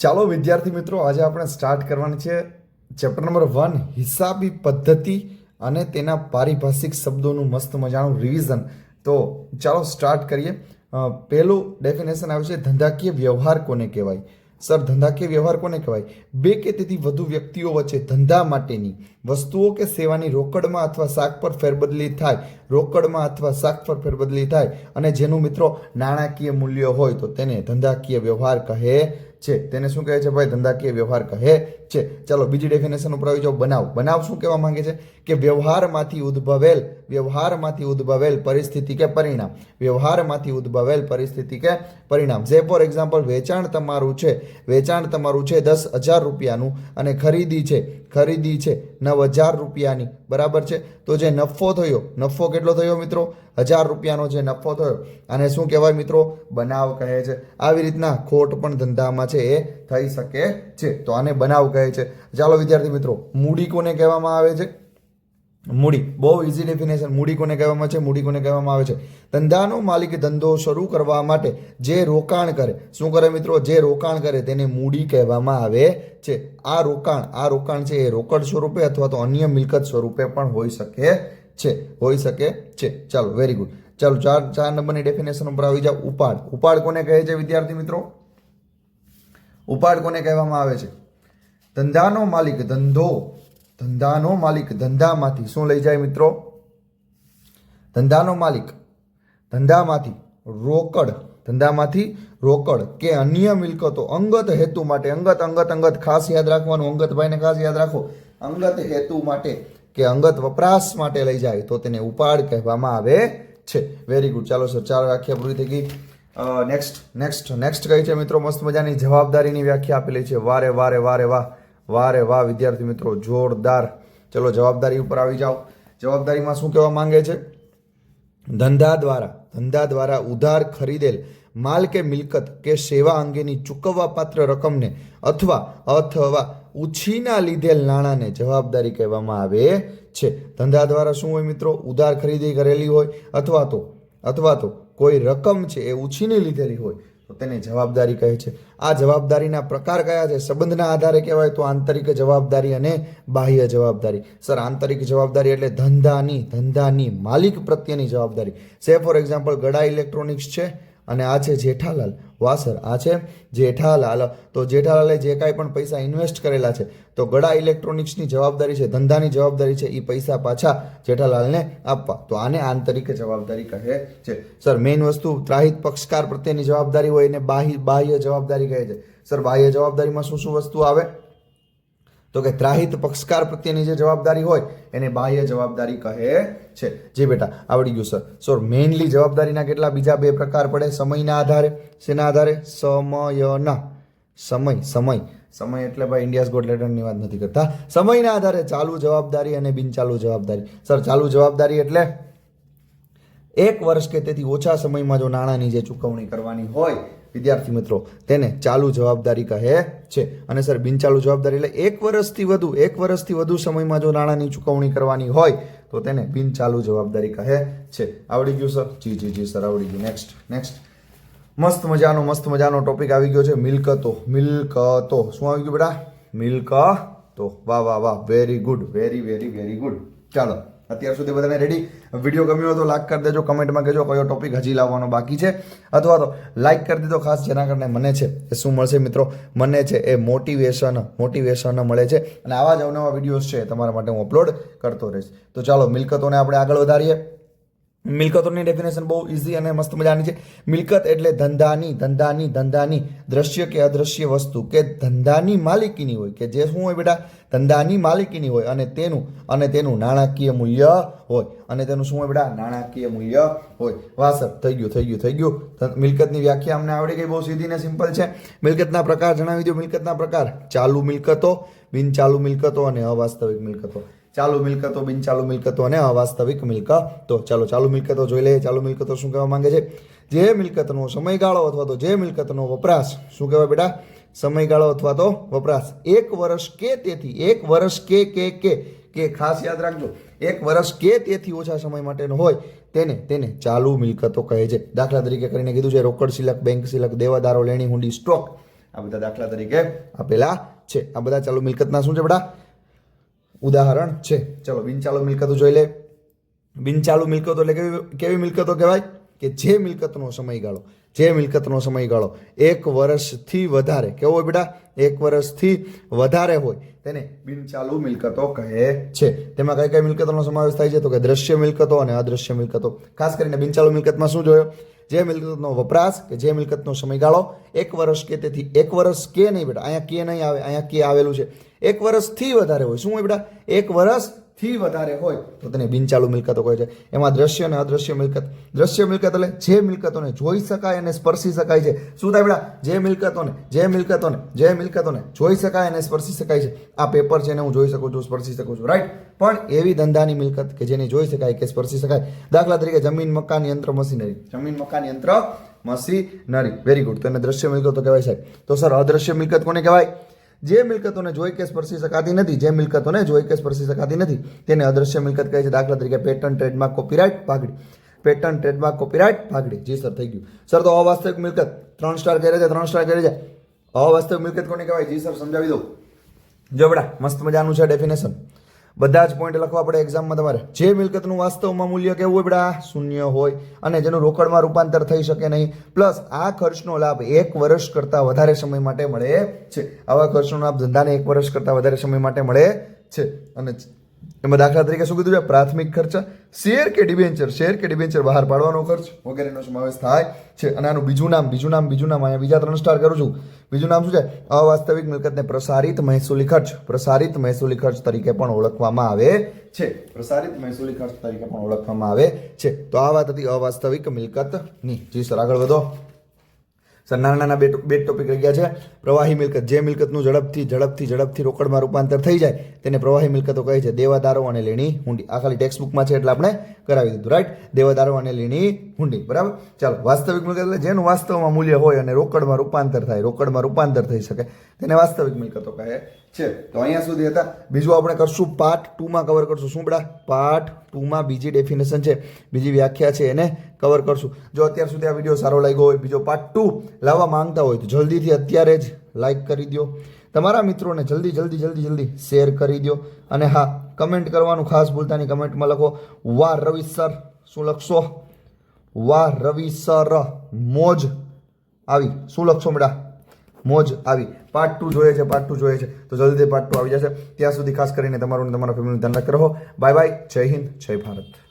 ચાલો વિદ્યાર્થી મિત્રો, આજે આપણે સ્ટાર્ટ કરવાની છે ચેપ્ટર નંબર વન હિસાબી પદ્ધતિ અને તેના પારિભાષિક શબ્દોનું મસ્ત મજાનું રિવિઝન તો ચાલો સ્ટાર્ટ કરીએ. પહેલું ડેફિનેશન આવે છે ધંધાકીય વ્યવહાર કોને કહેવાય? સર ધંધાકીય વ્યવહાર કોને કહેવાય? બે કે તેથી વધુ વ્યક્તિઓ વચ્ચે ધંધા માટેની વસ્તુઓ કે સેવાની રોકડમાં અથવા શાક પર ફેરબદલી થાય, રોકડમાં અથવા શાક પર ફેરબદલી થાય અને જેનું મિત્રો નાણાકીય મૂલ્ય હોય તો તેને ધંધાકીય વ્યવહાર કહે છે. તેને શું કહે છે? ભાઈ, ધંધાકીય વ્યવહાર કહે છે. ચાલો, બીજી ડેફિનેશન ઉપર આવી જાઓ. બનાવ. બનાવ શું કહેવા માંગે છે? કે વ્યવહારમાંથી ઉદ્ભવેલ વ્યવહારમાંથી ઉદ્ભવેલ પરિસ્થિતિ કે પરિણામ. વ્યવહારમાંથી ઉદ્ભવેલ પરિસ્થિતિ કે પરિણામ. જે ફોર એક્ઝામ્પલ વેચાણ તમારું છે. વેચાણ તમારું છે દસ હજાર રૂપિયાનું અને ખરીદી છે. ખરીદી છે નવ હજાર રૂપિયાની. બરાબર છે? તો જે નફો થયો, નફો કેટલો થયો મિત્રો? હજાર રૂપિયાનો જે નફો થયો અને શું કહેવાય મિત્રો? બનાવ કહે છે. આવી રીતના ખોટ પણ ધંધામાં છે, એ થઈ શકે છે. તો આને બનાવ કહે છે. ચાલો વિદ્યાર્થી મિત્રો, મૂડી કોને કહેવામાં આવે છે? મૂડી, બહુ ઇઝી ડેફિનેશન મૂડી કોને કહેવામાં છે? મૂડી કોને કહેવામાં આવે છે? ધંધાનો માલિક ધંધો શરૂ કરવા માટે જે રોકાણ કરે, શું કરે મિત્રો? જે રોકાણ કરે તેને મૂડી કહેવામાં આવે છે. આ રોકાણ આ રોકાણ છે એ રોકડ સ્વરૂપે અથવા તો અન્ય મિલકત સ્વરૂપે પણ હોઈ શકે છે, હોઈ શકે છે. ચાલો વેરી ગુડ ચાલો, ચાર ચાર નંબરની ડેફિનેશન ઉપર આવી જાઓ. ઉપાડ. ઉપાડ કોને કહે છે, વિદ્યાર્થી મિત્રો? ઉપાડ કોને કહેવામાં આવે છે? ધંધાનો માલિક, ધંધો. ધંધાનો માલિક, ધંધામાંથી. શું લઈ જાય મિત્રો? ધંધાનો માલિક. ધંધામાંથી રોકડ. ધંધામાંથી રોકડ કે અન્ય મિલકતો. અંગત હેતુ માટે. અંગત અંગત અંગત. ખાસ યાદ રાખવાનું. અંગત ભાઈને ખાસ યાદ રાખો. અંગત હેતુ માટે કે અંગત વપરાશ માટે લઈ જાય તો તેને ઉપાડ કહેવામાં આવે છે. વેરી ગુડ ચાલો સર ચાર વ્યાખ્યા પૂરી થઈ ગઈ. નેક્સ્ટ નેક્સ્ટ નેક્સ્ટ કહી છે મિત્રો? મસ્ત મજાની જવાબદારીની વ્યાખ્યા આપેલી છે. વારે વારે વારે, વાહ. વારે, વાહ, વિદ્યાર્થી મિત્રો, જોરદાર. ચલો જવાબદારી ઉપર આવી જાઓ. જવાબદારીમાં શું કહેવા માંગે છે? ધંધા દ્વારા ધંધા દ્વારા ઉધાર ખરીદેલ માલ કે મિલકત કે સેવા અંગેની ચૂકવવા પાત્ર રકમને અથવા અથવા ઉછીના લીધેલ નાણાંને જવાબદારી કહેવામાં આવે છે. ધંધા દ્વારા શું હોય મિત્રો? ઉધાર ખરીદી કરેલી હોય અથવા તો અથવા તો કોઈ રકમ છે એ ઉછીની લીધેલી હોય તો તેને જવાબદારી કહે છે. આ જવાબદારીના પ્રકાર કયા છે? સંબંધના આધારે કહેવાય તો આંતરિક જવાબદારી અને બાહ્ય જવાબદારી. સર, આંતરિક જવાબદારી એટલે ધંધાની ધંધાની માલિક પ્રત્યેની જવાબદારી. સે ફોર એક્ઝામ્પલ ગડા ઇલેક્ટ્રોનિક્સ છે. અને આ છે જેઠાલાલ વાસર. આ છે જેઠાલાલ. તો જેઠાલાલે જે કાંઈ પણ પૈસા ઇન્વેસ્ટ કરેલા છે, તો ગળા ઇલેક્ટ્રોનિક્સની જવાબદારી છે, ધંધાની જવાબદારી છે એ પૈસા પાછા જેઠાલાલને આપવા. તો આને આંતરિક જવાબદારી કહે છે. સર મેઇન વસ્તુ ત્રાહિત પક્ષકાર પ્રત્યેની જવાબદારી હોય એને બાહ્ય બાહ્ય જવાબદારી કહે છે. સર, બાહ્ય જવાબદારીમાં શું શું વસ્તુ આવે? તો કે ત્રાહિત પક્ષકાર પ્રત્યેની જે જવાબદારી હોય, એને બાહ્ય જવાબદારી કહે છે. જી બેટા, આવડી ગયું સર સર મેઇનલી જવાબદારીના કેટલા બીજા બે પ્રકાર પડે? સમયના આધારે. શેના આધારે? સમયના. સમય સમય. સમય એટલે ભાઈ ઇન્ડિયાઝ ગોટ લેટરની વાત નથી કરતા. સમયના આધારે ચાલુ જવાબદારી અને બિનચાલુ જવાબદારી. સર ચાલુ જવાબદારી એટલે એક વર્ષ કે તેથી ઓછા સમયમાં જો નાણાંની જે ચૂકવણી કરવાની હોય વિદ્યાર્થી મિત્રો, તેને ચાલુ જવાબદારી કહે છે. અને સર બિનચાલુ જવાબદારી એટલે એક વર્ષથી વધુ, એક વર્ષથી વધુ સમયમાં જો નાણાંની ચૂકવણી કરવાની હોય, તો તેને બિનચાલુ જવાબદારી કહે છે. આવડી ગયું, સર? જી જી જી, સર, આવડી ગયું. નેક્સ્ટ નેક્સ્ટ મસ્ત મજાનો મસ્ત મજાનો ટોપિક આવી ગયો છે. મિલકતો મિલકતો. શું આવી ગયું બેટા? મિલકતો. વાહ વાહ વાહ. Very good very very very good ચાલો. અત્યાર સુધી બધાને રેડી વીડિયો ગમ્યો હતો લાઈક કરી દેજો કમેન્ટમાં કહેજો કયો ટોપિક હજી લાવવાનો બાકી છે. અથવા તો લાઈક કરી દીધો ખાસ, જેના કારણે મને છે એ શું મળશે મિત્રો? મને છે એ મોટિવેશન મોટિવેશન મળે છે. અને આવા જ અવનવા વિડીયોઝ છે તમારા માટે હું અપલોડ કરતો રહીશ. તો ચાલો મિલકતોને આપણે આગળ વધારીએ. મિલકતોની ડેફિનેશન બહુ ઇઝી અને મસ્ત મજાની છે. મિલકત એટલે ધંધાની ધંધાની ધંધાની દ્રશ્ય કે અદ્રશ્ય વસ્તુ કે ધંધાની માલિકીની હોય કે જે શું હોય બેટા? ધંધાની માલિકીની હોય અને તેનું અને તેનું નાણાકીય મૂલ્ય હોય. અને તેનું શું હોય બેટા? નાણાકીય મૂલ્ય હોય. વાસર થઈ ગયું થઈ ગયું થઈ ગયું. મિલકતની વ્યાખ્યા અમને આવડી ગઈ, બહુ સીધી ને સિમ્પલ છે. મિલકતના પ્રકાર જણાવી દો મિલકતના પ્રકાર ચાલુ મિલકતો, બિનચાલુ મિલકતો અને અવાસ્તવિક મિલકતો. ચાલુ મિલકતો બિનચાલુ મિલકતો અને અવાસ્તવિક મિલકતો. ચાલો, ચાલુ મિલકતો જોઈ લઈએ. ચાલુ મિલકતો શું કહેવા માંગે છે? જે મિલકતનો સમયગાળો અથવા તો જે મિલકતનો વપરાશ, શું કહેવાય બેટા? સમયગાળો અથવા તો વપરાશ. એક વર્ષ કે તેથી, એક વર્ષ કે કે કે કે, ખાસ યાદ રાખજો. એક વર્ષ કે તેથી ઓછા સમય માટેનો હોય, તેને તેને ચાલુ મિલકતો કહે છે. દાખલા તરીકે કરીને કીધું છે, રોકડ સિલક, બેંક સિલક, દેવાદારો લેણી હુંડી સ્ટોક. આ બધા દાખલા તરીકે આપેલા છે. આ બધા ચાલુ મિલકતના શું છે બેટા? ઉદાહરણ છે ચલો બિનચાલુ મિલકતો જોઈ લે બિનચાલુ મિલકતો એટલે કેવી કેવી મિલકતો કહેવાય કે જે મિલકતનો સમયગાળો, જે મિલકતનો સમયગાળો એક વર્ષથી વધારે, કેવો હોય બેટા? એક વર્ષથી વધારે હોય. તેને બિનચાલુ મિલકતો કહે છે. તેમાં કઈ કઈ મિલકતોનો સમાવેશ થાય છે? તો કે દ્રશ્ય મિલકતો અને અદ્રશ્ય મિલકતો. ખાસ કરીને બિનચાલુ મિલકતમાં શું જોયો? જે મિલકતનો વપરાશ કે જે મિલકતનો સમયગાળો એક વર્ષ કે તેથી એક વર્ષ કે નહીં બેટા, અહીંયા કે નહીં આવે, અહીંયા કે આવેલું છે. એક વર્ષથી વધારે હોય. શું હોય બેટા? એક વર્ષથી વધારે હોય તો તેને બિનચાલુ મિલકતો કહે છે. એમાં દ્રશ્ય અને અદ્રશ્ય મિલકત, દ્રશ્ય મિલકત એટલે જે મિલકતોને જોઈ શકાય અને સ્પર્શી શકાય છે. શું થાય બેટા? જે મિલકતોને જે મિલકતોને જે મિલકતોને જોઈ શકાય અને સ્પર્શી શકાય છે. આ પેપર છે એને હું જોઈ શકું છું, સ્પર્શી શકું છું. રાઈટ પણ એવી ધંધાની મિલકત કે જેને જોઈ શકાય કે સ્પર્શી શકાય. દાખલા તરીકે જમીન મકાન યંત્ર મશીનરી. જમીન મકાન યંત્ર મશીનરી. વેરી ગુડ તો એને દ્રશ્ય મિલકતો કહેવાય સાહેબ. તો સર, અદ્રશ્ય મિલકત કોને કહેવાય? જે મિલકતોને જોઈ કે સ્પર્શી શકાતી નથી, જે મિલકતોને જોઈ કે સ્પર્શી શકાતી નથી, તેને અદ્રશ્ય મિલકત કહે છે. દાખલા તરીકે પેટર્ન ટ્રેડમાર્ક કોપીરાઇટ પાઘડી. પેટર્ન ટ્રેડમાર્ક કોપીરાઇટ પાઘડી. જી સર, થઈ ગયું. સર, તો અવાસ્તવિક મિલકત ત્રણ સ્ટાર કરે છે, ત્રણ સ્ટાર કરે છે. અવાસ્તવિક મિલકત કોને કહેવાય? જી સર, સમજાવી દઉં જો બેટા મસ્ત મજાનું છે ડેફિનેશન. બધા જ પોઈન્ટ લખવા પડે એક્ઝામમાં તમારે. જે મિલકતનું વાસ્તવમાં મૂલ્ય કેવું હોય બેટા, શૂન્ય હોય અને જેનું રોકડમાં રૂપાંતર થઈ શકે નહીં. પ્લસ આ ખર્ચનો લાભ એક વર્ષ કરતાં વધારે સમય માટે મળે છે. આવા ખર્ચનો લાભ ધંધાને એક વર્ષ કરતાં વધારે સમય માટે મળે છે. અને એમાં દાખલા તરીકે શું કીધું છે? પ્રાથમિક ખર્ચ, શેર કે ડિબેન્ચર શેર કે ડિબેન્ચર બહાર પાડવાનો ખર્ચ વગેરેનો સમાવેશ થાય છે. અને આનું બીજું નામ બીજું નામ બીજું નામ, અહીંયા બીજા ત્રણ સ્ટાર કરું છું. બીજું નામ શું છે? અવાસ્તવિક મિલકતને પ્રસારિત મહેસૂલી ખર્ચ. પ્રસારિત મહેસૂલી ખર્ચ તરીકે પણ ઓળખવામાં આવે છે. પ્રસારિત મહેસૂલી ખર્ચ તરીકે પણ ઓળખવામાં આવે છે. તો આ વાત હતી અવાસ્તવિક મિલકતની. જી સર, આગળ વધો. સર નાના નાના બે બે ટોપિક રહી ગયા છે. પ્રવાહી મિલકત, જે મિલકતનું ઝડપથી ઝડપથી ઝડપથી રોકડમાં રૂપાંતર થઈ જાય, તેને પ્રવાહી મિલકતો કહે છે. દેવાદારો અને લેણી હુંડી. આ ખાલી ટેક્સ્ટ બુકમાં છે એટલે આપણે કરાવી દીધું. રાઈટ દેવાદારો અને લેણી હુંડી. બરાબર? ચાલો, વાસ્તવિક મિલકત એટલે જેનું વાસ્તવમાં મૂલ્ય હોય અને રોકડમાં રૂપાંતર થાય, રોકડમાં રૂપાંતર થઈ શકે, તેને વાસ્તવિક મિલકતો કહે છે. તો અહીંયા સુધી હતા. બીજું આપણે કરશું પાર્ટ ટુમાં કવર કરશું. શું બડા પાર્ટ ટુમાં બીજી ડેફિનેશન છે. બીજી વ્યાખ્યા છે એને કવર કરશું. જો અત્યાર સુધી આ વીડિયો સારો લાગ્યો હોય, બીજો પાર્ટ ટુ લાવવા માંગતા હોય, તો જલ્દીથી અત્યારે જ લાઈક કરી દો તમારા મિત્રોને જલ્દી જલ્દી જલ્દી જલ્દી શેર કરી દો અને હા કમેન્ટ કરવાનું ખાસ ભૂલતા નહીં. કમેન્ટમાં લખો વાહ રવિ સર. શું લખશો? વાહ રવિ સર. મોજ આવી. શું લખશો મેડા મોજ આવી. પાર્ટ ટુ જોઈએ છે પાર્ટ ટુ જોઈએ છે. તો જલ્દી પાર્ટ ટુ આવી જશે. ત્યાં સુધી ખાસ કરીને તમારું તમારા ફેમિલીનું ધ્યાન રાખતા રહો. બાય બાય જય હિન્દ, જય ભારત.